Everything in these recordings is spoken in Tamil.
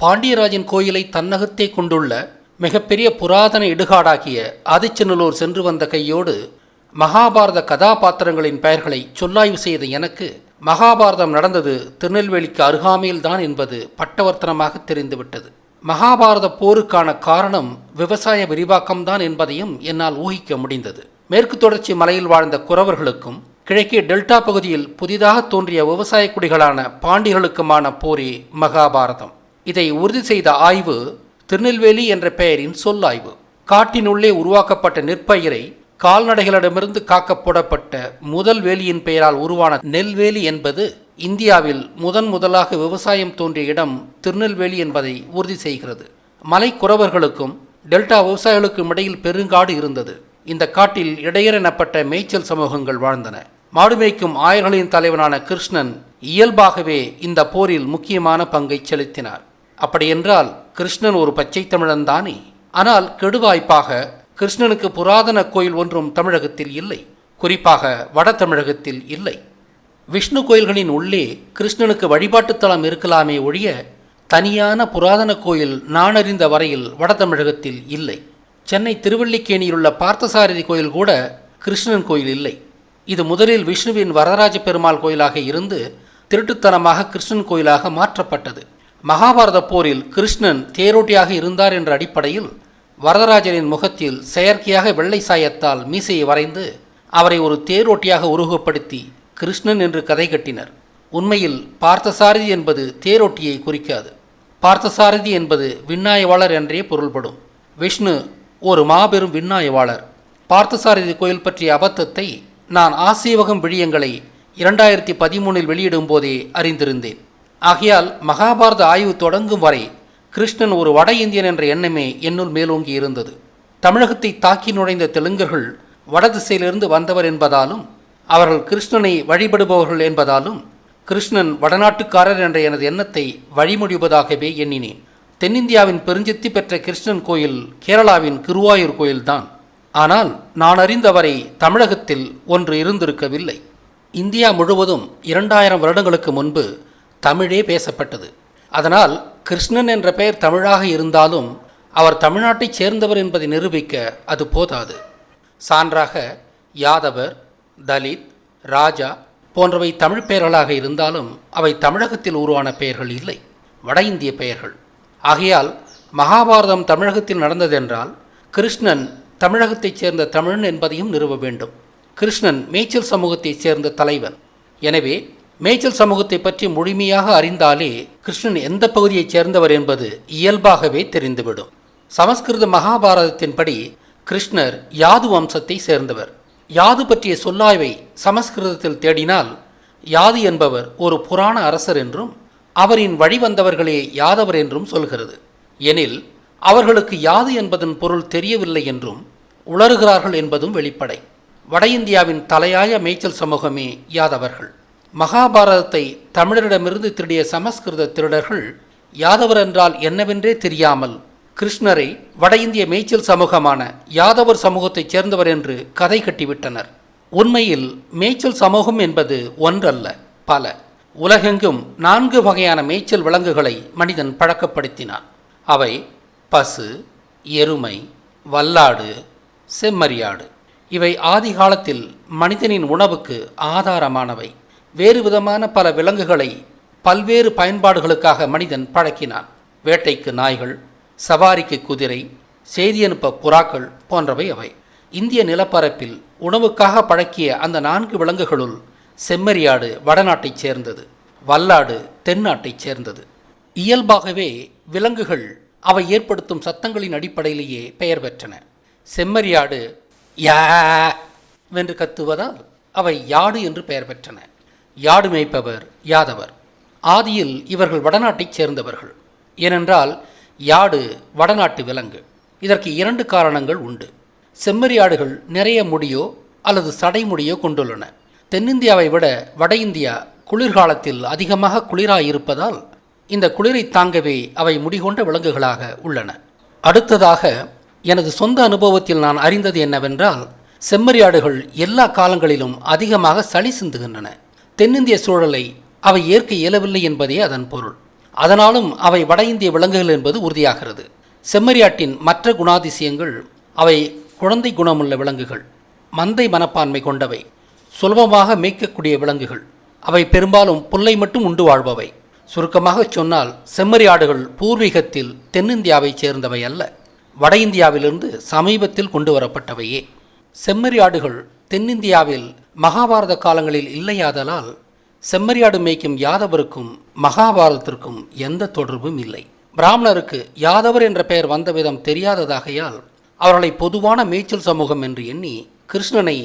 பாண்டியராஜன் கோயிலை தன்னகத்தே கொண்டுள்ள மிகப்பெரிய புராதன இடுகாடாகிய ஆதிச்சநல்லூர் சென்று வந்த கையோடு மகாபாரத கதாபாத்திரங்களின் பெயர்களை சொல்லாய்வு செய்த எனக்கு மகாபாரதம் நடந்தது திருநெல்வேலிக்கு அருகாமையில்தான் என்பது பட்டவர்த்தனமாக தெரிந்துவிட்டது. மகாபாரத போருக்கான காரணம் விவசாய விரிவாக்கம்தான் என்பதையும் என்னால் ஊகிக்க முடிந்தது. மேற்கு தொடர்ச்சி மலையில் வாழ்ந்த குறவர்களுக்கும் கிழக்கே டெல்டா பகுதியில் புதிதாக தோன்றிய விவசாய குடிகளான பாண்டியர்களுக்குமான போரே மகாபாரதம். இதை உறுதி செய்த ஆய்வு திருநெல்வேலி என்ற பெயரின் சொல்லாய்வு. காட்டினுள்ளே உருவாக்கப்பட்ட நெற்பயிரை கால்நடைகளிடமிருந்து காக்க போடப்பட்ட முதல் வேலியின் பெயரால் உருவான நெல்வேலி என்பது இந்தியாவில் முதன் முதலாக விவசாயம் தோன்றிய இடம் திருநெல்வேலி என்பதை உறுதி செய்கிறது. மலைக்குறவர்களுக்கும் டெல்டா விவசாயிகளுக்கும் இடையில் பெருங்காடு இருந்தது. இந்த காட்டில் இடையர் எனப்பட்ட மேய்ச்சல் சமூகங்கள் வாழ்ந்தன. மாடு மேய்க்கும் ஆயர்களின் தலைவனான கிருஷ்ணன் இயல்பாகவே இந்த போரில் முக்கியமான பங்கை செலுத்தினார். அப்படியென்றால் கிருஷ்ணன் ஒரு பச்சை தமிழன் தானே. ஆனால் கெடுவாய்ப்பாக கிருஷ்ணனுக்கு புராதன கோயில் ஒன்றும் தமிழகத்தில் இல்லை. குறிப்பாக வட தமிழகத்தில் இல்லை. விஷ்ணு கோயில்களின் உள்ளே கிருஷ்ணனுக்கு வழிபாட்டுத்தலம் இருக்கலாமே ஒழிய தனியான புராதன கோயில் நானறிந்த வரையில் வட தமிழகத்தில் இல்லை. சென்னை திருவல்லிக்கேணியிலுள்ள பார்த்தசாரதி கோயில் கூட கிருஷ்ணன் கோயில் இல்லை. இது முதலில் விஷ்ணுவின் வரதராஜ பெருமாள் கோயிலாக இருந்து திருட்டுத்தனமாக கிருஷ்ணன் கோயிலாக மாற்றப்பட்டது. மகாபாரத போரில் கிருஷ்ணன் தேரோட்டியாக இருந்தார் என்ற அடிப்படையில் வரதராஜனின் முகத்தில் செயற்கையாக வெள்ளை சாயத்தால் மீசையை வரைந்து அவரை ஒரு தேரோட்டியாக உருவப்படுத்தி கிருஷ்ணன் என்று கதை கட்டினர். உண்மையில் பார்த்தசாரதி என்பது தேரோட்டியை குறிக்காது. பார்த்தசாரதி என்பது விண்ணாயவாளர் என்றே பொருள்படும். விஷ்ணு ஒரு மாபெரும் விண்ணாயவாளர். பார்த்தசாரதி கோயில் பற்றிய அபத்தத்தை நான் ஆசீவகம் விழியங்களை இரண்டாயிரத்தி பதிமூணில் வெளியிடும் போதே அறிந்திருந்தேன். ஆகையால் மகாபாரத ஆய்வு தொடங்கும் வரை கிருஷ்ணன் ஒரு வட இந்தியன் என்ற எண்ணமே என்னுள் மேலோங்கி இருந்தது. தமிழகத்தை தாக்கி நுழைந்த தெலுங்கர்கள் வடதிசையிலிருந்து வந்தவர் என்பதாலும் அவர்கள் கிருஷ்ணனை வழிபடுபவர்கள் என்பதாலும் கிருஷ்ணன் வடநாட்டுக்காரர் என்ற எனது எண்ணத்தை வழிமொழிவதாகவே எண்ணினேன். தென்னிந்தியாவின் பெருஞ்சித்தி பெற்ற கிருஷ்ணன் கோயில் கேரளாவின் குருவாயூர் கோயில்தான். ஆனால் நான் அறிந்தவரை தமிழகத்தில் ஒன்று இருந்திருக்கவில்லை. இந்தியா முழுவதும் இரண்டாயிரம் வருடங்களுக்கு முன்பு தமிழே பேசப்பட்டது. அதனால் கிருஷ்ணன் என்ற பெயர் தமிழாக இருந்தாலும் அவர் தமிழ்நாட்டைச் சேர்ந்தவர் என்பதை நிரூபிக்க அது போதாது. சான்றாக யாதவர் தலித் ராஜா போன்றவை தமிழ் பெயர்களாக இருந்தாலும் அவை தமிழகத்தில் உருவான பெயர்கள் இல்லை. வட இந்திய பெயர்கள். ஆகையால் மகாபாரதம் தமிழகத்தில் நடந்ததென்றால் கிருஷ்ணன் தமிழகத்தைச் சேர்ந்த தமிழன் என்பதையும் நிறுவ வேண்டும். கிருஷ்ணன் மேய்ச்சல் சமூகத்தைச் சேர்ந்த தலைவன். எனவே மேய்ச்சல் சமூகத்தை பற்றி முழுமையாக அறிந்தாலே கிருஷ்ணன் எந்த பகுதியைச் சேர்ந்தவர் என்பது இயல்பாகவே தெரிந்துவிடும். சமஸ்கிருத மகாபாரதத்தின்படி கிருஷ்ணர் யாது வம்சத்தை சேர்ந்தவர். யாது பற்றிய சொல்லாய்வை சமஸ்கிருதத்தில் தேடினால் யாது என்பவர் ஒரு புராண அரசர் என்றும் அவரின் வழிவந்தவர்களே யாதவர் என்றும் சொல்கிறது. எனில் அவர்களுக்கு யாது என்பதன் பொருள் தெரியவில்லை என்றும் உளறுகிறார்கள் என்பதும் வெளிப்படை. வட இந்தியாவின் தலையாய மேய்ச்சல் சமூகமே யாதவர்கள். மகாபாரதத்தை தமிழரிடமிருந்து திருடிய சமஸ்கிருத திருடர்கள் யாதவர் என்றால் என்னவென்றே தெரியாமல் கிருஷ்ணரை வட இந்திய மேய்ச்சல் சமூகமான யாதவர் சமூகத்தைச் சேர்ந்தவர் என்று கதை கட்டிவிட்டனர். உண்மையில் மேய்ச்சல் சமூகம் என்பது ஒன்றல்ல பல. உலகெங்கும் நான்கு வகையான மேய்ச்சல் விலங்குகளை மனிதன் பழக்கப்படுத்தினான். அவை பசு எருமை வல்லாடு செம்மறியாடு. இவை ஆதி காலத்தில் மனிதனின் உணவுக்கு ஆதாரமானவை. வேறு விதமான பல விலங்குகளை பல்வேறு பயன்பாடுகளுக்காக மனிதன் பழக்கினான். வேட்டைக்கு நாய்கள் சவாரிக்கு குதிரை செய்தி அனுப்ப புறாக்கள் போன்றவை அவை. இந்திய நிலப்பரப்பில் உணவுக்காக பழக்கிய அந்த நான்கு விலங்குகளுள் செம்மறியாடு வடநாட்டைச் சேர்ந்தது வல்லாடு தென்னாட்டைச் சேர்ந்தது. இயல்பாகவே விலங்குகள் அவை ஏற்படுத்தும் சத்தங்களின் அடிப்படையிலேயே பெயர் பெற்றன. செம்மறியாடு யா வென்று கத்துவதால் அவை யாடு என்று பெயர் பெற்றன. யாடு மேய்ப்பவர் யாதவர். ஆதியில் இவர்கள் வடநாட்டைச் சேர்ந்தவர்கள். ஏனென்றால் யாடு வடநாட்டு விலங்கு. இதற்கு இரண்டு காரணங்கள் உண்டு. செம்மறியாடுகள் நிறைய முடியோ அல்லது சடைமுடியோ கொண்டுள்ளன. தென்னிந்தியாவை விட வட இந்தியா குளிர்காலத்தில் அதிகமாக குளிராயிருப்பதால் இந்த குளிரை தாங்கவே அவை முடிகொண்ட விலங்குகளாக உள்ளன. அடுத்ததாக எனது சொந்த அனுபவத்தில் நான் அறிந்தது என்னவென்றால் செம்மறியாடுகள் எல்லா காலங்களிலும் அதிகமாக சளி சிந்துகின்றன. தென்னிந்திய சூழலை அவை ஏற்க இயலவில்லை என்பதே அதன் பொருள். அதனாலும் அவை வட இந்திய விலங்குகள் என்பது உறுதியாகிறது. செம்மறியாட்டின் மற்ற குணாதிசயங்கள் அவை குழந்தை குணமுள்ள விலங்குகள் மந்தை மனப்பான்மை கொண்டவை சுலபமாக மேய்க்கக்கூடிய விலங்குகள் அவை பெரும்பாலும் புல்லை மட்டும் உண்டு வாழ்பவை. சுருக்கமாக சொன்னால் செம்மறி ஆடுகள் பூர்வீகத்தில் தென்னிந்தியாவைச் சேர்ந்தவை அல்ல வட இந்தியாவிலிருந்து சமீபத்தில் கொண்டு வரப்பட்டவையே. செம்மறி ஆடுகள் தென்னிந்தியாவில் மகாபாரத காலங்களில் இல்லையாதலால் செம்மறியாடு மேய்க்கும் யாதவருக்கும் மகாபாரதத்திற்கும் எந்த தொடர்பும் இல்லை. பிராமணருக்கு யாதவர் என்ற பெயர் வந்த விதம் தெரியாததாகையால் அவர்களை பொதுவான மேய்ச்சல் சமூகம் என்று எண்ணி கிருஷ்ணனை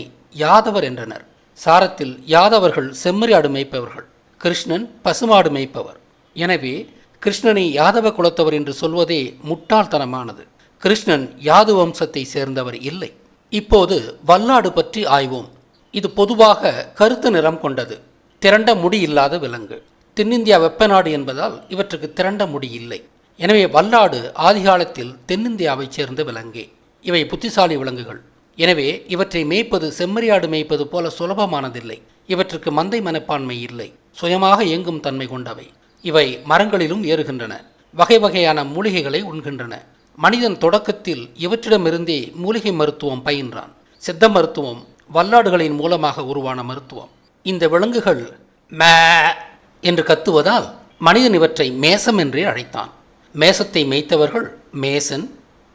யாதவர் என்றனர். சாரத்தில் யாதவர்கள் செம்மறியாடு மேய்ப்பவர்கள் கிருஷ்ணன் பசுமாடு மேய்ப்பவர். எனவே கிருஷ்ணனை யாதவ குலத்தவர் என்று சொல்வதே முட்டாள்தனமானது. கிருஷ்ணன் யாது வம்சத்தை சேர்ந்தவர் இல்லை. இப்போது வல்லாடு பற்றி ஆய்வோம். இது பொதுவாக கருத்து நிறம் கொண்டது. திரண்ட முடி இல்லாத விலங்கு. தென்னிந்தியா வெப்பநாடு என்பதால் இவற்றுக்கு திரண்ட முடி இல்லை. எனவே வல்லாடு ஆதிகாலத்தில் தென்னிந்தியாவைச் சேர்ந்த விலங்கே. இவை புத்திசாலி விலங்குகள். எனவே இவற்றை மேய்ப்பது செம்மறியாடு மேய்ப்பது போல சுலபமானதில்லை. இவற்றுக்கு மந்தை மனப்பான்மை இல்லை. சுயமாக இயங்கும் தன்மை கொண்டவை. இவை மரங்களிலும் ஏறுகின்றன. வகை வகையான மூலிகைகளை உண்கின்றன. மனிதன் தொடக்கத்தில் இவற்றிடமிருந்தே மூலிகை மருத்துவம் பயின்றான். சித்த மருத்துவம் வல்லாடுகளின் மூலமாக உருவான மருத்துவம். இந்த விலங்குகள் மே என்று கத்துவதால் மனிதன் இவற்றை மேசம் என்றே அழைத்தான். மேசத்தை மேய்த்தவர்கள் மேசன்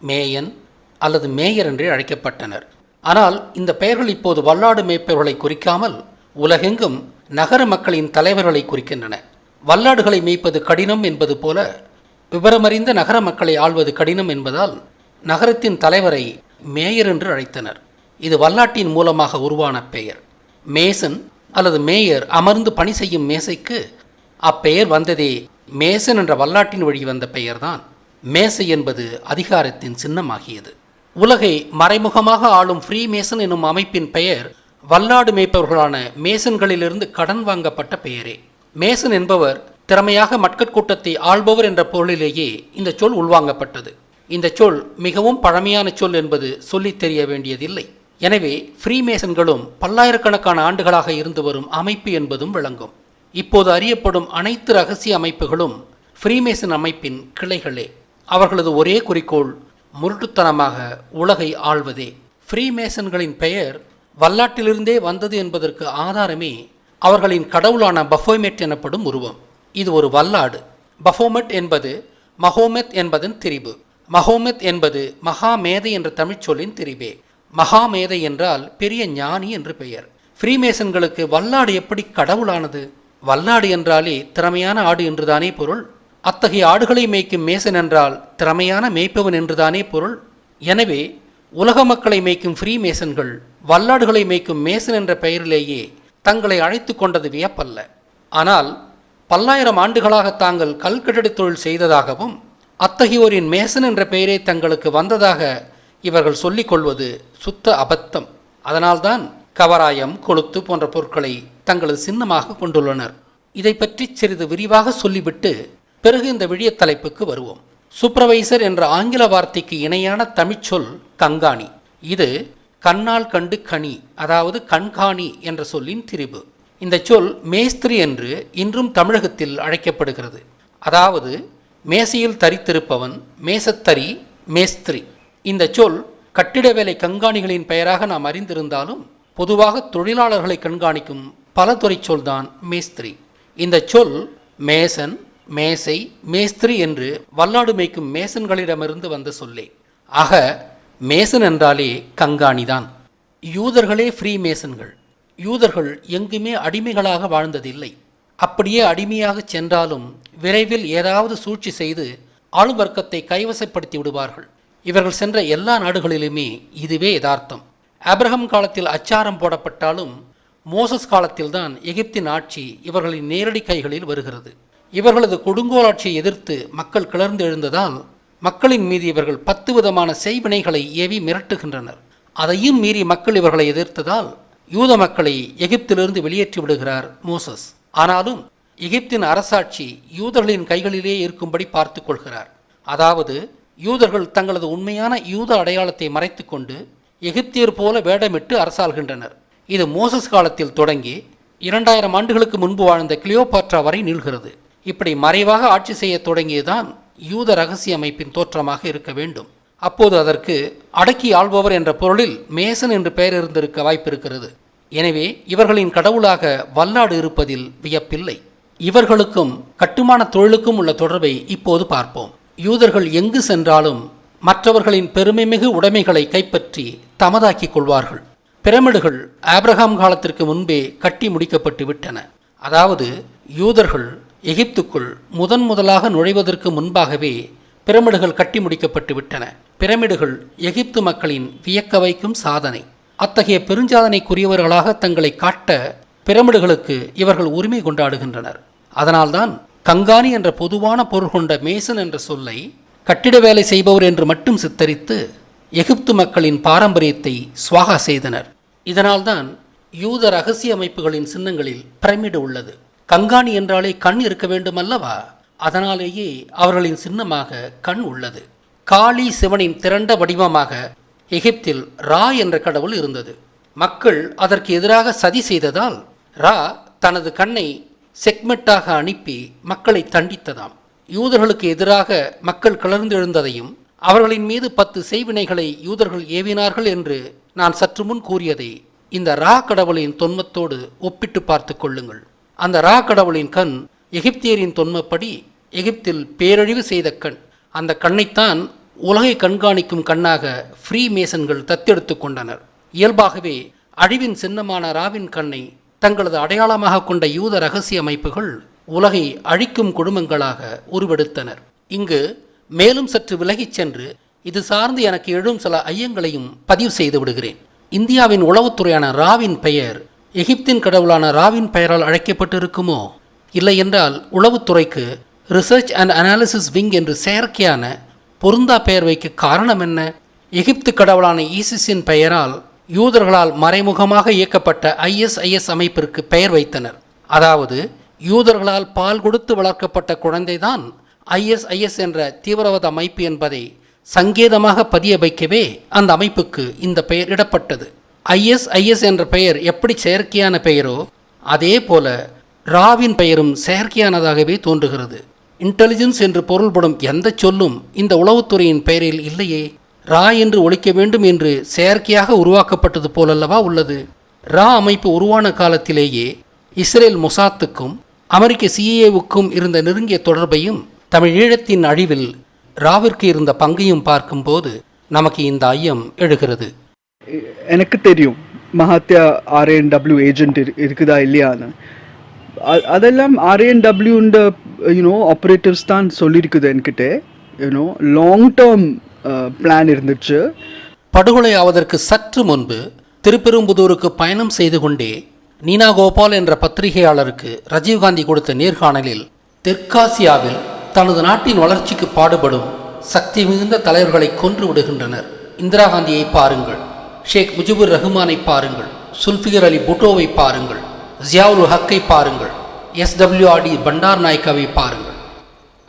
மேயன் அல்லது மேயர் என்றே அழைக்கப்பட்டனர். ஆனால் இந்த பெயர்கள் இப்போது வல்லாடு மேய்ப்பவர்களை குறிக்காமல் உலகெங்கும் நகர மக்களின் தலைவர்களை குறிக்கின்றன. வல்லாடுகளை மேய்ப்பது கடினம் என்பது போல விவரமறிந்த நகர மக்களை ஆள்வது கடினம் என்பதால் நகரத்தின் தலைவரை மேயர் என்று அழைத்தனர். இது வல்லாட்டின் மூலமாக உருவான பெயர். மேசன் அல்லது மேயர் அமர்ந்து பணி செய்யும் மேசைக்கு அப்பெயர் வந்ததே மேசன் என்ற வல்லாட்டின் வழி வந்த பெயர்தான். மேசை என்பது அதிகாரத்தின் சின்னமாகியது. உலகை மறைமுகமாக ஆளும் ஃப்ரீ மேசன் என்னும் அமைப்பின் பெயர் வல்லாடு மேய்ப்பவர்களான மேசன்களிலிருந்து கடன் வாங்கப்பட்ட பெயரே. மேசன் என்பவர் திறமையாக மட்கட்கூட்டத்தை ஆள்பவர் என்ற பொருளிலேயே இந்த சொல் உள்வாங்கப்பட்டது. இந்த சொல் மிகவும் பழமையான சொல் என்பது சொல்லித் தெரிய வேண்டியதில்லை. எனவே ஃப்ரீமேசன்களும் பல்லாயிரக்கணக்கான ஆண்டுகளாக இருந்து வரும் அமைப்பு என்பதும் விளங்கும். இப்போது அறியப்படும் அனைத்து ரகசிய அமைப்புகளும் ஃப்ரீமேசன் அமைப்பின் கிளைகளே. அவர்களது ஒரே குறிக்கோள் முரட்டுத்தனமாக உலகை ஆள்வதே. ஃப்ரீமேசன்களின் பெயர் வல்லாட்டிலிருந்தே வந்தது என்பதற்கு ஆதாரமே அவர்களின் கடவுளான பஃபோமெட் எனப்படும் உருவம். இது ஒரு வல்லாடு. பஃபோமெட் என்பது மஹோமெத் என்பதன் திரிபு. மஹோமெத் என்பது மகாமேதை என்ற தமிழ்ச்சொல்லின் திரிபே. மகாமேதை என்றால் பெரிய ஞானி என்று பெயர். ஃப்ரீமேசன்களுக்கு வல்லாடு எப்படி கடவுளானது? வல்லாடு என்றாலே திறமையான ஆடு என்றுதானே பொருள்? அத்தகைய ஆடுகளை மேய்க்கும் மேசன் என்றால் திறமையான மேய்ப்பவன் என்றுதானே பொருள்? எனவே உலக மக்களை மேய்க்கும் ஃப்ரீ மேசன்கள் வல்லாடுகளை மேய்க்கும் மேசன் என்ற பெயரிலேயே தங்களை அழைத்து கொண்டது வியப்பல்ல. ஆனால் பல்லாயிரம் ஆண்டுகளாக தாங்கள் கல்கட்டடத் தொழில் செய்ததாகவும் அத்தகையோரின் மேசன் என்ற பெயரே தங்களுக்கு வந்ததாக இவர்கள் சொல்லிக் கொள்வது சுத்த அபத்தம். அதனால்தான் கவராயம் கொளுத்து போன்ற பொருட்களை தங்களது சின்னமாக கொண்டுள்ளனர். இதை பற்றி சிறிது விரிவாக சொல்லிவிட்டு பிறகு இந்த விழிய தலைப்புக்கு வருவோம். சூப்பர்வைசர் என்ற ஆங்கில வார்த்தைக்கு இணையான தமிழ்ச்சொல் கங்காணி. இது கண்ணால் கண்டு கனி அதாவது கண்காணி என்ற சொல்லின் திரிபு. இந்த சொல் மேஸ்திரி என்று இன்றும் தமிழகத்தில் அழைக்கப்படுகிறது. அதாவது மேசையில் தரித்திருப்பவன் மேசத்தரி மேஸ்திரி. இந்த சொல் கட்டிட வேலை கண்காணிகளின் பெயராக நாம் அறிந்திருந்தாலும் பொதுவாக தொழிலாளர்களை கண்காணிக்கும் பல துறை சொல்தான் மேஸ்திரி. இந்த சொல் மேசன் மேசை மேஸ்திரி என்று வல்லாடு மேய்க்கும் மேசன்களிடமிருந்து வந்த சொல்லே. ஆக மேசன் என்றாலே கங்காணிதான் யூதர்களே ஃப்ரீ மேசன்கள். யூதர்கள் எங்குமே அடிமைகளாக வாழ்ந்ததில்லை. அப்படியே அடிமையாக சென்றாலும் விரைவில் ஏதாவது சூழ்ச்சி செய்து ஆளும் வர்க்கத்தை கைவசப்படுத்தி விடுவார்கள். இவர்கள் சென்ற எல்லா நாடுகளிலுமே இதுவே யதார்த்தம். அப்ரஹம் காலத்தில் அச்சாரம் போடப்பட்டாலும் மோசஸ் காலத்தில்தான் எகிப்தின் ஆட்சி இவர்களின் நேரடி கைகளில் வருகிறது. இவர்களது கொடுங்கோலாட்சியை எதிர்த்து மக்கள் கிளர்ந்து எழுந்ததால் மக்களின் மீது இவர்கள் பத்து விதமான செய்வினைகளை ஏவி மிரட்டுகின்றனர். அதையும் மீறி மக்கள் இவர்களை எதிர்த்ததால் யூத மக்களை எகிப்திலிருந்து வெளியேற்றி விடுகிறார் மோசஸ். ஆனாலும் எகிப்தின் அரசாட்சி யூதர்களின் கைகளிலே இருக்கும்படி பார்த்து கொள்கிறார். அதாவது யூதர்கள் தங்களது உண்மையான யூத அடையாளத்தை மறைத்துக்கொண்டு எகிப்தியர் போல வேடமிட்டு அரசாள்கின்றனர். இது மோசஸ் காலத்தில் தொடங்கி இரண்டாயிரம் ஆண்டுகளுக்கு முன்பு வாழ்ந்த கிளியோபாட்ரா வரை நீள்கிறது. இப்படி மறைவாக ஆட்சி செய்ய தொடங்கியதுதான் யூத ரகசிய அமைப்பின் தோற்றமாக இருக்க வேண்டும். அப்போது அதற்கு அடக்கி ஆள்பவர் என்ற பொருளில் மேசன் என்று பெயர் இருந்திருக்க வாய்ப்பிருக்கிறது. எனவே இவர்களின் கடவுளாக வல்லாடு இருப்பதில் வியப்பில்லை. இவர்களுக்கும் கட்டுமான தொழிலுக்கும் உள்ள தொடர்பை இப்போது பார்ப்போம். யூதர்கள் எங்கு சென்றாலும் மற்றவர்களின் பெருமைமிகு உடைமைகளை கைப்பற்றி தமதாக்கிக் கொள்வார்கள். பிரமிடுகள் ஆப்ரஹாம் காலத்திற்கு முன்பே கட்டி முடிக்கப்பட்டு விட்டன. அதாவது யூதர்கள் எகிப்துக்குள் முதன் முதலாக நுழைவதற்கு முன்பாகவே பிரமிடுகள் கட்டி முடிக்கப்பட்டு விட்டன. பிரமிடுகள் எகிப்து மக்களின் வியக்க வைக்கும் சாதனை. அத்தகைய பெருஞ்சாதனைக்குரியவர்களாக தங்களை காட்ட பிரமிடுகளுக்கு இவர்கள் உரிமை கொண்டாடுகின்றனர். அதனால்தான் கங்காணி என்ற பொதுவான பொருள் கொண்ட மேசன் என்ற சொல்லை கட்டிட வேலை செய்பவர் என்று மட்டும் சித்தரித்து எகிப்து மக்களின் பாரம்பரியத்தை சுவாகா செய்தனர். இதனால்தான் யூத ரகசிய அமைப்புகளின் சின்னங்களில் பிரமிடு உள்ளது. கங்காணி என்றாலே கண் இருக்க வேண்டும் அல்லவா அதனாலேயே அவர்களின் சின்னமாக கண் உள்ளது. காளி சிவனின் திரண்ட வடிவமாக எகிப்தில் ரா என்ற கடவுள் இருந்தது. மக்கள் அதற்கு எதிராக சதி செய்ததால் ரா தனது கண்ணை செக்மெண்ட்டாக அனுப்பி மக்களை தண்டித்ததாம். யூதர்களுக்கு எதிராக மக்கள் கிளர்ந்தெழுந்ததையும் அவர்களின் மீது பத்து செய்வினைகளை யூதர்கள் ஏவினார்கள் என்று நான் சற்று முன் கூறியதை இந்த ரா கடவுளின் தொன்மத்தோடு ஒப்பிட்டு பார்த்து கொள்ளுங்கள். அந்த ரா கடவுளின் கண் எகிப்தியரின் தொன்மப்படி எகிப்தில் பேரழிவு செய்த கண். அந்த கண்ணைத்தான் உலகை கண்காணிக்கும் கண்ணாக ஃப்ரீ மேசன்கள் தத்தெடுத்து கொண்டனர். இயல்பாகவே அழிவின் சின்னமான ராவின் கண்ணை தங்களது அடையாளமாக கொண்ட யூத ரகசிய அமைப்புகள் உலகை அழிக்கும் குடும்பங்களாக உருவெடுத்தனர். இங்கு மேலும் சற்று விலகிச் சென்று இது சார்ந்து எனக்கு எழும் சில ஐயங்களையும் பதிவு செய்து விடுகிறேன். இந்தியாவின் உளவுத்துறையான ராவின் பெயர் எகிப்தின் கடவுளான ராவின் பெயரால் அழைக்கப்பட்டிருக்குமோ? இல்லை என்றால் உளவுத்துறைக்கு ரிசர்ச் அண்ட் அனாலிசிஸ் விங் என்று செயற்கையான பொருந்தா பெயர் வைக்க காரணம் என்ன? எகிப்து கடவுளான ஈசிஸின் பெயரால் யூதர்களால் மறைமுகமாக இயக்கப்பட்ட ஐஎஸ்ஐஎஸ் அமைப்பிற்கு பெயர் வைத்தனர். அதாவது யூதர்களால் பால் கொடுத்து வளர்க்கப்பட்ட குழந்தைதான் ஐஎஸ்ஐஎஸ் என்ற தீவிரவாத அமைப்பு என்பதை சங்கேதமாக பதிய வைக்கவே அந்த அமைப்புக்கு இந்த பெயர் இடப்பட்டது. ஐஎஸ்ஐஎஸ் என்ற பெயர் எப்படி செயற்கையான பெயரோ அதே போல ராவின் பெயரும் செயற்கையானதாகவே தோன்றுகிறது. இன்டெலிஜென்ஸ் என்று பொருள்படும் எந்த சொல்லும் இந்த உளவுத்துறையின் பெயரில் இல்லையே. ரா என்று ஒழிக்க வேண்டும் என்று செயற்கையாக உருவாக்கப்பட்டது போலல்லவா உள்ளது. ரா அமைப்பு உருவான காலத்திலேயே இஸ்ரேல் மொசாத்துக்கும் அமெரிக்க சிஏவுக்கும் இருந்த நெருங்கிய தொடர்பையும் தமிழீழத்தின் அழிவில் ராவிற்கு இருந்த பங்கையும் பார்க்கும்போது நமக்கு இந்த ஐயம் எழுகிறது. எனக்கு தெரியும் மகாத்யா ஆர்ஏஎன்டபிள்யூ ஏஜென்ட் இருக்குதா இல்லையான்னு. அதெல்லாம் அதெல்லாம் ஆர்ஏஎன்டபிள்யூன்ற யூனோ ஆப்ரேட்டிவ்ஸ் தான் சொல்லியிருக்குது என்கிட்ட. யூனோ லாங் டேர்ம் பிளான் இருந்துச்சு. படுகொலை ஆவதற்கு சற்று முன்பு திருப்பெரும்புதூருக்கு பயணம் செய்து கொண்டே நீனா கோபால் என்ற பத்திரிகையாளருக்கு ரஜீவ்காந்தி கொடுத்த நேர்காணலில் தெற்காசியாவில் தனது நாட்டின் வளர்ச்சிக்கு பாடுபடும் சக்தி மிகுந்த தலைவர்களை கொன்று விடுகின்றனர். இந்திரா காந்தியை பாருங்கள். ஷேக் முஜிபுர் ரஹ்மானை பாருங்கள். சுல்ஃபிகர் அலி புட்டோவை பாருங்கள். ஜியாவுல் ஹக்கை பாருங்கள். எஸ்டபிள்யூஆர்டி பண்டார் நாயக்காவை பாருங்கள்.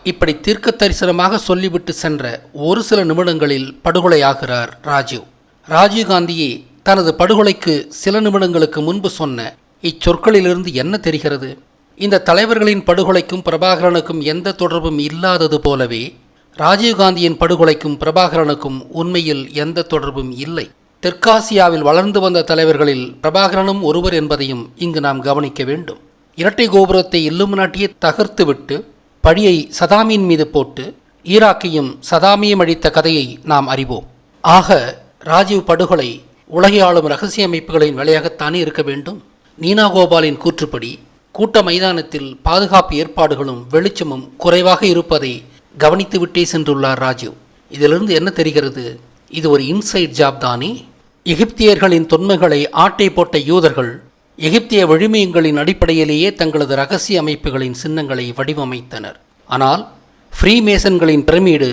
இப்படி தீர்க்க தரிசனமாக சொல்லிவிட்டு சென்ற ஒரு சில நிமிடங்களில் படுகொலையாகிறார் ராஜீவ். ராஜீவ்காந்தியே தனது படுகொலைக்கு சில நிமிடங்களுக்கு முன்பு சொன்ன இச்சொற்களிலிருந்து என்ன தெரிகிறது? இந்த தலைவர்களின் படுகொலைக்கும் பிரபாகரனுக்கும் எந்த தொடர்பும் இல்லாதது போலவே ராஜீவ்காந்தியின் படுகொலைக்கும் பிரபாகரனுக்கும் உண்மையில் எந்த தொடர்பும் இல்லை. தெற்காசியாவில் வளர்ந்து வந்த தலைவர்களில் பிரபாகரனும் ஒருவர் என்பதையும் இங்கு நாம் கவனிக்க வேண்டும். இரட்டை கோபுரத்தை இல்லுமினாட்டியே தகர்த்துவிட்டு பழியை சதாமியின் மீது போட்டு ஈராக்கையும் சதாமியும் அழித்த கதையை நாம் அறிவோம். ஆக ராஜீவ் படுகொலை உலகை ஆளும் ரகசிய அமைப்புகளின் வேலையாகத்தானே இருக்க வேண்டும்? நீனா கோபாலின் கூற்றுப்படி கூட்ட மைதானத்தில் பாதுகாப்பு ஏற்பாடுகளும் வெளிச்சமும் குறைவாக இருப்பதை கவனித்துவிட்டே சென்றுள்ளார் ராஜீவ். இதிலிருந்து என்ன தெரிகிறது? இது ஒரு இன்சைட் ஜாப் தானே? எகிப்தியர்களின் தொன்மைகளை ஆட்டை போட்ட யூதர்கள் எகிப்திய விழுமியங்களின் அடிப்படையிலேயே தங்களது ரகசிய அமைப்புகளின் சின்னங்களை வடிவமைத்தனர். ஆனால் ஃப்ரீமேசன்களின் பிரமிடு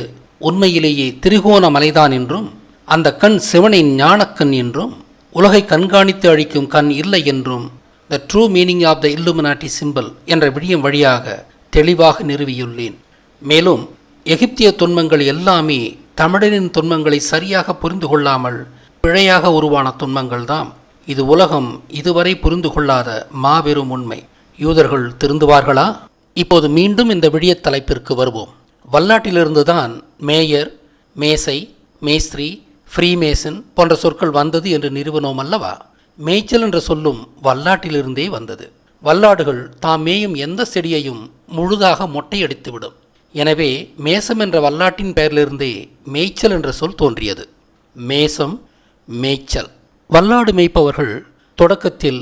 உண்மையிலேயே திரிகோண மலைதான் என்றும் அந்த கண் சிவனின் ஞானக்கண் என்றும் உலகை கண்காணித்து அழிக்கும் கண் இல்லை என்றும் the true meaning of the illuminati simple என்ற விடியம் வழியாக தெளிவாக நிறுவியுள்ளேன். மேலும் எகிப்திய தொன்மங்கள் எல்லாமே தமிழரின் தொன்மங்களை சரியாக புரிந்து கொள்ளாமல் பிழையாக உருவான துன்பங்கள்தாம் இது உலகம் இதுவரை புரிந்து கொள்ளாத மாபெரும் உண்மை. யூதர்கள் திருந்துவார்களா? இப்போது மீண்டும் இந்த விடிய தலைப்பிற்கு வருவோம். வல்லாட்டிலிருந்துதான் மேயர் மேசை மேஸ்திரி ஃப்ரீமேசன் போன்ற சொற்கள் வந்தது என்று நிறுவனோம் அல்லவா? மேய்ச்சல் என்ற சொல்லும் வல்லாட்டிலிருந்தே வந்தது. வல்லாடுகள் தாம் மேயும் எந்த செடியையும் முழுதாக மொட்டையடித்துவிடும். எனவே மேசம் என்ற வல்லாட்டின் பெயரிலிருந்தே மேய்ச்சல் என்ற சொல் தோன்றியது. மேசம் மேய்ச்சல். வல்லாடு மேய்ப்பவர்கள் தொடக்கத்தில்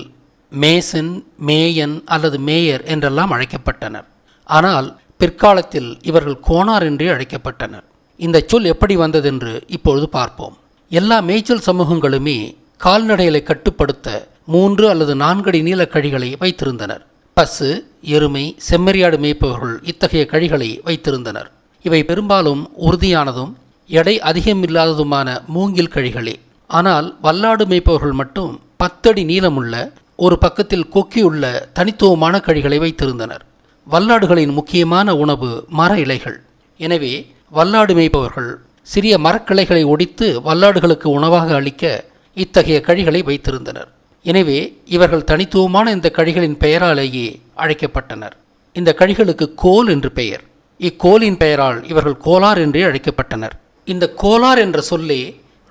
மேசன் மேயன் அல்லது மேயர் என்றெல்லாம் அழைக்கப்பட்டனர். ஆனால் பிற்காலத்தில் இவர்கள் கோனார் என்றே அழைக்கப்பட்டனர். இந்த சொல் எப்படி வந்ததென்று இப்பொழுது பார்ப்போம். எல்லா மேய்ச்சல் சமூகங்களுமே கால்நடைகளை கட்டுப்படுத்த மூன்று அல்லது நான்கடி நீள கழிகளை வைத்திருந்தனர். பசு எருமை செம்மறியாடு மேய்ப்பவர்கள் இத்தகைய கழிகளை வைத்திருந்தனர். இவை பெரும்பாலும் உறுதியானதும் எடை அதிகமில்லாததுமான மூங்கில் கழிகளே. ஆனால் வல்லாடு மேய்ப்பவர்கள் மட்டும் பத்தடி நீளமுள்ள ஒரு பக்கத்தில் கொக்கியுள்ள தனித்துவமான கழிகளை வைத்திருந்தனர். வல்லாடுகளின் முக்கியமான உணவு மர இலைகள். எனவே வல்லாடு மேய்ப்பவர்கள் சிறிய மரக்கிளைகளை ஒடித்து வல்லாடுகளுக்கு உணவாக அளிக்க இத்தகைய கழிகளை வைத்திருந்தனர். எனவே இவர்கள் தனித்துவமான இந்த கழிகளின் பெயராலேயே அழைக்கப்பட்டனர். இந்த கழிகளுக்கு கோல் என்று பெயர். இக்கோலின் பெயரால் இவர்கள் கோலார் என்றே அழைக்கப்பட்டனர். இந்த கோலார் என்ற சொல்லே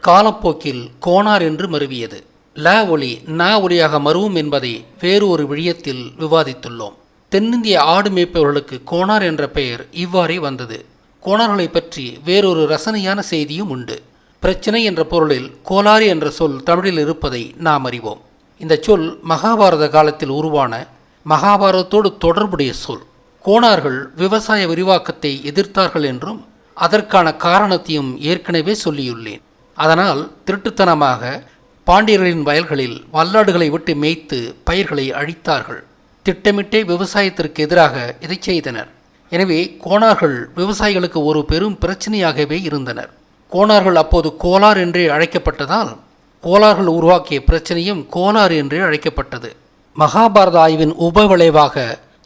காலப்போக்கில் கோனார் என்று மருவியது. ல ஒலி ந ஒளியாக மருவும் என்பதை வேறு ஒரு விழியத்தில் விவாதித்துள்ளோம். தென்னிந்திய ஆடு மேய்ப்பவர்களுக்கு கோனார் என்ற பெயர் இவ்வாறே வந்தது. கோணார்களை பற்றி வேறொரு ரசனையான செய்தியும் உண்டு. பிரச்சனை என்ற பொருளில் கோலாரி என்ற சொல் தமிழில் இருப்பதை நாம் அறிவோம். இந்த சொல் மகாபாரத காலத்தில் உருவான மகாபாரதத்தோடு தொடர்புடைய சொல். கோணார்கள் விவசாய விரிவாக்கத்தை எதிர்த்தார்கள் என்றும் அதற்கான காரணத்தையும் ஏற்கனவே சொல்லியுள்ளேன். அதனால் திருட்டுத்தனமாக பாண்டியர்களின் வயல்களில் வல்லாடுகளை விட்டு மேய்த்து பயிர்களை அழித்தார்கள். திட்டமிட்டே விவசாயத்திற்கு எதிராக இதை செய்தனர். எனவே கோணார்கள் விவசாயிகளுக்கு ஒரு பெரும் பிரச்சனையாகவே இருந்தனர். கோணார்கள் அப்போது கோலார் என்றே அழைக்கப்பட்டதால் கோலார்கள் உருவாக்கிய பிரச்சனையும் கோலார் என்றே அழைக்கப்பட்டது. மகாபாரத ஆய்வின் உபவிளைவாக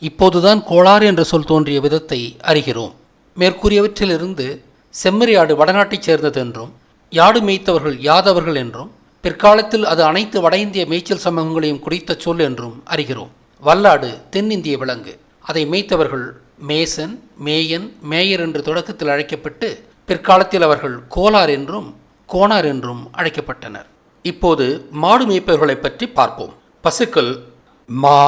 இப்போதுதான் கோளாறு என்ற சொல் தோன்றிய விதத்தை அறிகிறோம். மேற்கூறியவற்றிலிருந்து செம்மறியாடு வடநாட்டைச் சேர்ந்தது என்றும் யாடு மேய்த்தவர்கள் யாதவர்கள் என்றும் பிற்காலத்தில் அது அனைத்து வட இந்திய மேய்ச்சல் சமூகங்களையும் குறித்த சொல் என்றும் அறிகிறோம். வல்லாடு தென்னிந்திய விலங்கு. அதை மேய்த்தவர்கள் மேசன் மேயன் மேயர் என்று தொடக்கத்தில் அழைக்கப்பட்டு பிற்காலத்தில் அவர்கள் கோலார் என்றும் கோனார் என்றும் அழைக்கப்பட்டனர். இப்போது மாடு மேய்ப்பவர்களை பற்றி பார்ப்போம். பசுக்கள் மா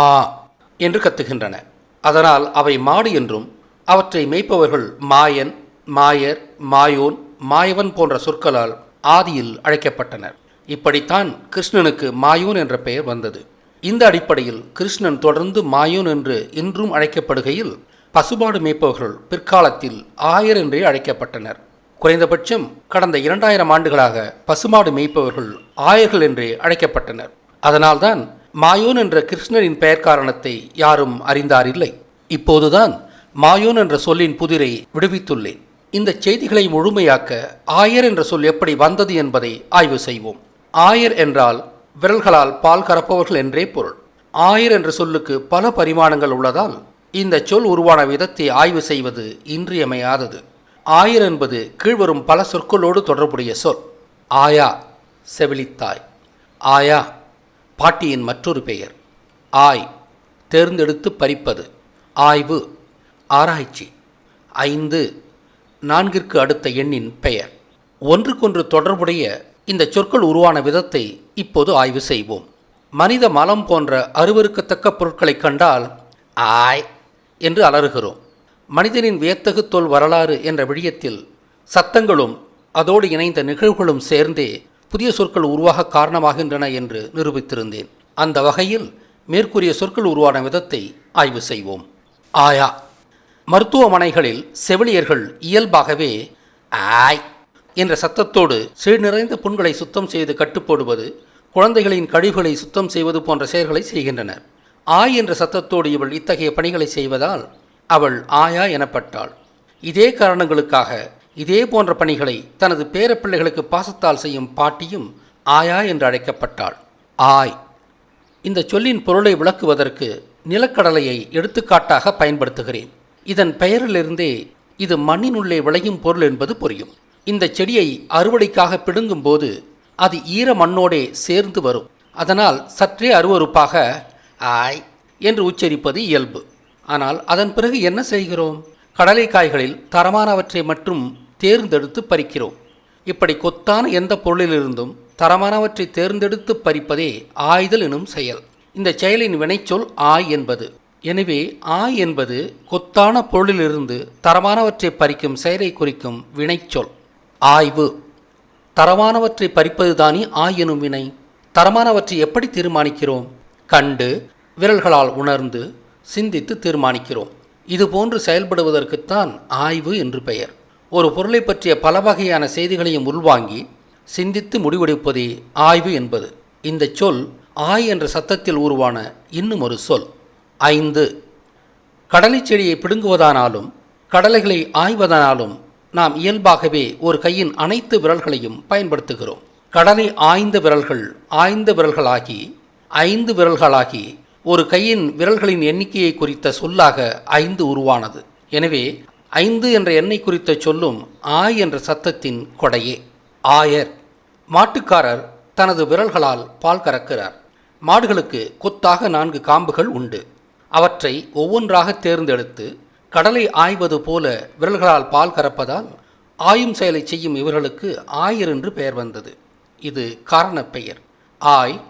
என்று கத்துகின்றன. அதனால் அவை மாடு என்றும் அவற்றை மேய்ப்பவர்கள் மாயன் மாயர் மாயோன் மாயவன் போன்ற சொற்களால் ஆதியில் அழைக்கப்பட்டனர். இப்படித்தான் கிருஷ்ணனுக்கு மாயோன் என்ற பெயர் வந்தது. இந்த அடிப்படையில் கிருஷ்ணன் தொடர்ந்து மாயோன் என்று இன்றும் அழைக்கப்படுகையில் பசுமாடு மேய்ப்பவர்கள் பிற்காலத்தில் ஆயர் என்றே அழைக்கப்பட்டனர். குறைந்தபட்சம் கடந்த இரண்டாயிரம் ஆண்டுகளாக பசுமாடு மேய்ப்பவர்கள் ஆயர்கள் என்றே அழைக்கப்பட்டனர். அதனால்தான் மாயோன் என்ற கிருஷ்ணரின் பெயர் காரணத்தை யாரும் அறிந்தாரில்லை. இப்போதுதான் மாயோன் என்ற சொல்லின் புதிரை விடுவித்துள்ளேன். இந்த செய்திகளை முழுமையாக்க ஆயர் என்ற சொல் எப்படி வந்தது என்பதை ஆய்வு செய்வோம். ஆயர் என்றால் விரல்களால் பால் கறப்பவர்கள் என்றே பொருள். ஆயர் என்ற சொல்லுக்கு பல பரிமாணங்கள் உள்ளதால் இந்த சொல் உருவான விதத்தை ஆய்வு செய்வது இன்றியமையாதது. ஆயர் என்பது கீழ்வரும் பல சொற்களோடு தொடர்புடைய சொல். ஆயா செவிலித்தாய். ஆயா பாட்டியின் மற்றொரு பெயர். ஆய் தேர்ந்தெடுத்து பறிப்பது. ஆய்வு ஆராய்ச்சி. ஐந்து நான்கிற்கு அடுத்த எண்ணின் பெயர். ஒன்றுக்கொன்று தொடர்புடைய இந்த சொற்கள் உருவான விதத்தை இப்போது ஆய்வு செய்வோம். மனித மலம் போன்ற அருவருக்கத்தக்க பொருட்களைக் கண்டால் ஆய் என்று அலறுகிறோம். மனிதனின் வியத்தகு தொல் வரலாறு என்ற விடயத்தில் சத்தங்களும் அதோடு இணைந்த நிகழ்வுகளும் சேர்ந்தே புதிய சொற்கள் உருவாக காரணமாகின்றன என்று நிரூபித்திருந்தேன். அந்த வகையில் மேற்கூறிய சொற்கள் உருவான விதத்தை ஆய்வு செய்வோம். ஆயா மருத்துவமனைகளில் செவிலியர்கள் இயல்பாகவே ஆய் என்ற சத்தத்தோடு சீழ் நிறைந்த புண்களை சுத்தம் செய்து கட்டுப்போடுவது குழந்தைகளின் கழிவுகளை சுத்தம் செய்வது போன்ற செயல்களை செய்கின்றனர். ஆய் என்ற சத்தத்தோடு இவள் இத்தகைய பணிகளை செய்வதால் அவள் ஆயா எனப்பட்டாள். இதே காரணங்களுக்காக இதே போன்ற பணிகளை தனது பேரப்பிள்ளைகளுக்கு பாசத்தால் செய்யும் பாட்டியும் ஆயா என்று அழைக்கப்பட்டாள். ஆய் இந்த சொல்லின் பொருளை விளக்குவதற்கு நிலக்கடலையை எடுத்துக்காட்டாக பயன்படுத்துகிறேன். இதன் பெயரிலிருந்தே இது மண்ணினுள்ளே விளையும் பொருள் என்பது புரியும். இந்த செடியை அறுவடைக்காக பிடுங்கும் போது அது ஈர மண்ணோடே சேர்ந்து வரும். அதனால் சற்றே அருவருப்பாக ஆய் என்று உச்சரிப்பது இயல்பு. ஆனால் அதன் பிறகு என்ன செய்கிறோம்? கடலைக்காய்களில் தரமானவற்றை மட்டும் தேர்ந்தெடுத்து பறிக்கிறோம். இப்படி கொத்தான எந்த பொருளிலிருந்தும் தரமானவற்றை தேர்ந்தெடுத்து பறிப்பதே ஆய்தல் எனும் செயல். இந்த செயலின் வினைச்சொல் ஆய் என்பது. எனவே ஆய் என்பது கொத்தான பொருளிலிருந்து தரமானவற்றை பறிக்கும் செயலை குறிக்கும் வினைச்சொல். ஆய்வு. தரமானவற்றை பறிப்பதுதானே ஆய் எனும் வினை. தரமானவற்றை எப்படி தீர்மானிக்கிறோம்? கண்டு விரல்களால் உணர்ந்து சிந்தித்து தீர்மானிக்கிறோம். இதுபோன்று செயல்படுவதற்குத்தான் ஆய்வு என்று பெயர். ஒரு பொருளை பற்றிய பல வகையான செய்திகளையும் உள்வாங்கி சிந்தித்து முடிவெடுப்பதே ஆய்வு என்பது. இந்த சொல் ஆய் என்ற சத்தத்தில் உருவான இன்னும் ஒரு சொல். ஐந்து. கடலை செடியை பிடுங்குவதானாலும் கடலைகளை ஆய்வதனாலும் நாம் இயல்பாகவே ஒரு கையின் அனைத்து விரல்களையும் பயன்படுத்துகிறோம். கடலை ஆய்ந்த விரல்கள் ஆய்ந்த விரல்களாகி ஐந்து விரல்களாகி ஒரு கையின் விரல்களின் எண்ணிக்கையை குறித்த சொல்லாக ஐந்து உருவானது. எனவே ஐந்து என்ற எண்ணை குறித்த சொல்லும் ஆய் என்ற சத்தத்தின் கொடையே. ஆயர். மாட்டுக்காரர் தனது விரல்களால் பால் கறக்கிறார். மாடுகளுக்கு கொத்தாக நான்கு காம்புகள் உண்டு. அவற்றை ஒவ்வொன்றாக தேர்ந்தெடுத்து கடலை ஆய்வது போல விரல்களால் பால் கறப்பதால் ஆயும் செயலை செய்யும் இவர்களுக்கு ஆயர் என்று பெயர் வந்தது. இது காரணப் பெயர். ஆய்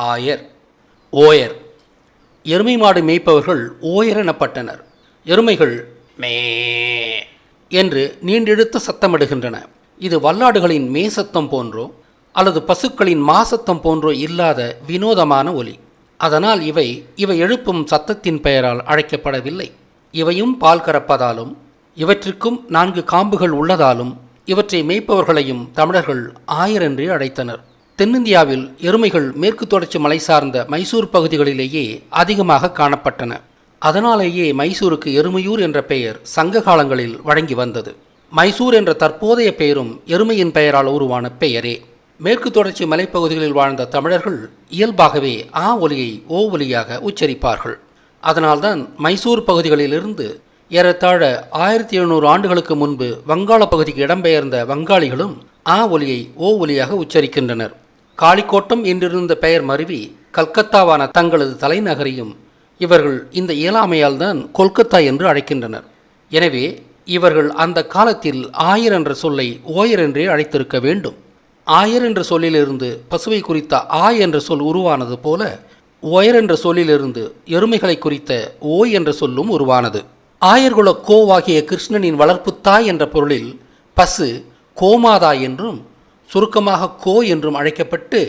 ஆயர். ஓயர். எருமை மாடு மேய்ப்பவர்கள் ஓயர் எனப்பட்டனர். எருமைகள் மே என்று நீண்டெழுத்த சத்தமிடுகின்றன. இது வல்லாடுகளின் மே சத்தம் போன்றோ அல்லது பசுக்களின் மாசத்தம் போன்றோ இல்லாத வினோதமான ஒலி. அதனால் இவை இவை எழுப்பும் சத்தத்தின் பெயரால் அழைக்கப்படவில்லை. இவையும் பால் கறப்பதாலும் இவற்றிற்கும் நான்கு காம்புகள் உள்ளதாலும் இவற்றை மேய்ப்பவர்களையும் தமிழர்கள் ஆயர் அழைத்தனர். தென்னிந்தியாவில் எருமைகள் மேற்கு தொடர்ச்சி மலை சார்ந்த மைசூர் பகுதிகளிலேயே அதிகமாக காணப்பட்டன. அதனாலேயே மைசூருக்கு எருமையூர் என்ற பெயர் சங்க காலங்களில் வழங்கி வந்தது. மைசூர் என்ற தற்போதைய பெயரும் எருமையின் பெயரால் உருவான பெயரே. மேற்கு தொடர்ச்சி மலைப்பகுதிகளில் வாழ்ந்த தமிழர்கள் இயல்பாகவே ஆ ஒலியை ஓ ஒலியாக உச்சரிப்பார்கள். அதனால்தான் மைசூர் பகுதிகளிலிருந்து ஏறத்தாழ ஆயிரத்தி எழுநூறு ஆண்டுகளுக்கு முன்பு வங்காள பகுதிக்கு இடம்பெயர்ந்த வங்காளிகளும் ஆ ஒலியை ஓ ஒலியாக உச்சரிக்கின்றனர். காளிக்கோட்டம் என்றிருந்த பெயர் மருவி கல்கத்தாவான தங்களது தலைநகரையும் இவர்கள் இந்த இயலாமையால் தான் கொல்கத்தா என்று அழைக்கின்றனர். எனவே இவர்கள் அந்த காலத்தில் ஆயர் என்ற சொல்லை ஓயர் என்றே அழைத்திருக்க வேண்டும். ஆயர் என்ற சொல்லிலிருந்து பசுவை குறித்த ஆ என்ற சொல் உருவானது போல ஒயர் என்ற சொல்லிலிருந்து எருமைகளை குறித்த ஓய் என்ற சொல்லும் உருவானது. ஆயர்குல கோவாகிய கிருஷ்ணனின் வளர்ப்புத்தாய் என்ற பொருளில் பசு கோமாதா என்றும் சுருக்கமாக கோ என்றும் அழைக்கப்பட்டு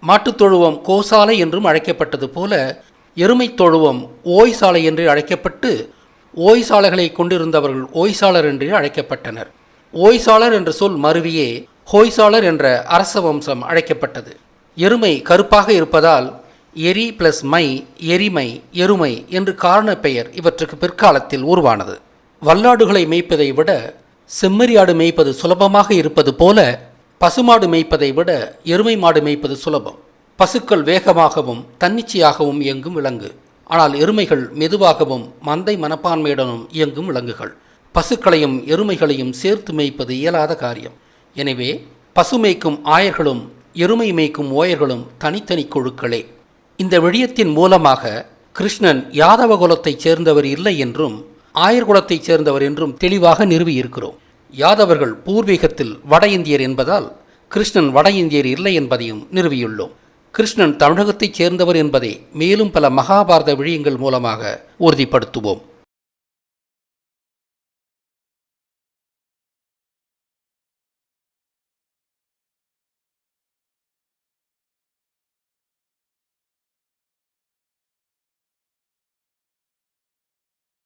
மாட்டுத் தொழுவம் கோசாலை என்றும் அழைக்கப்பட்டது போல எருமைத் தொழுவம் ஓய்சாலை என்று அழைக்கப்பட்டு ஓய்சாலைகளை கொண்டிருந்தவர்கள் ஓய்சாளர் என்றே அழைக்கப்பட்டனர். ஓய்சாளர் என்ற சொல் மருவியே ஹோய்சாளர் என்ற அரச வம்சம் அழைக்கப்பட்டது. எருமை கருப்பாக இருப்பதால் எரி பிளஸ் மை எரிமை எருமை என்று காரண பெயர் இவற்றுக்கு பிற்காலத்தில் உருவானது. வல்லாடுகளை மேய்ப்பதை விட செம்மறியாடு மேய்ப்பது சுலபமாக இருப்பது போல பசுமாடு மேய்ப்பதை விட எருமை மாடு மேய்ப்பது சுலபம். பசுக்கள் வேகமாகவும் தன்னிச்சையாகவும் இயங்கும் விலங்கு. ஆனால் எருமைகள் மெதுவாகவும் மந்தை மனப்பான்மையுடனும் இயங்கும் விலங்குகள். பசுக்களையும் எருமைகளையும் சேர்த்து மேய்ப்பது இயலாத காரியம். எனவே பசு மேய்க்கும் ஆயர்களும் எருமை மேய்க்கும் ஓயர்களும் தனித்தனி குழுக்களே. இந்த விடயத்தின் மூலமாக கிருஷ்ணன் யாதவ குலத்தைச் சேர்ந்தவர் இல்லை என்றும் ஆயர் குலத்தைச் சேர்ந்தவர் என்றும் தெளிவாக நிறுவியிருக்கிறோம். யாதவர்கள் பூர்வீகத்தில் வட இந்தியர் என்பதால் கிருஷ்ணன் வட இந்தியர் இல்லை என்பதையும் நிறுவியுள்ளோம். கிருஷ்ணன் தமிழகத்தைச் சேர்ந்தவர் என்பதை மேலும் பல மகாபாரத விழியங்கள் மூலமாக உறுதிப்படுத்துவோம்.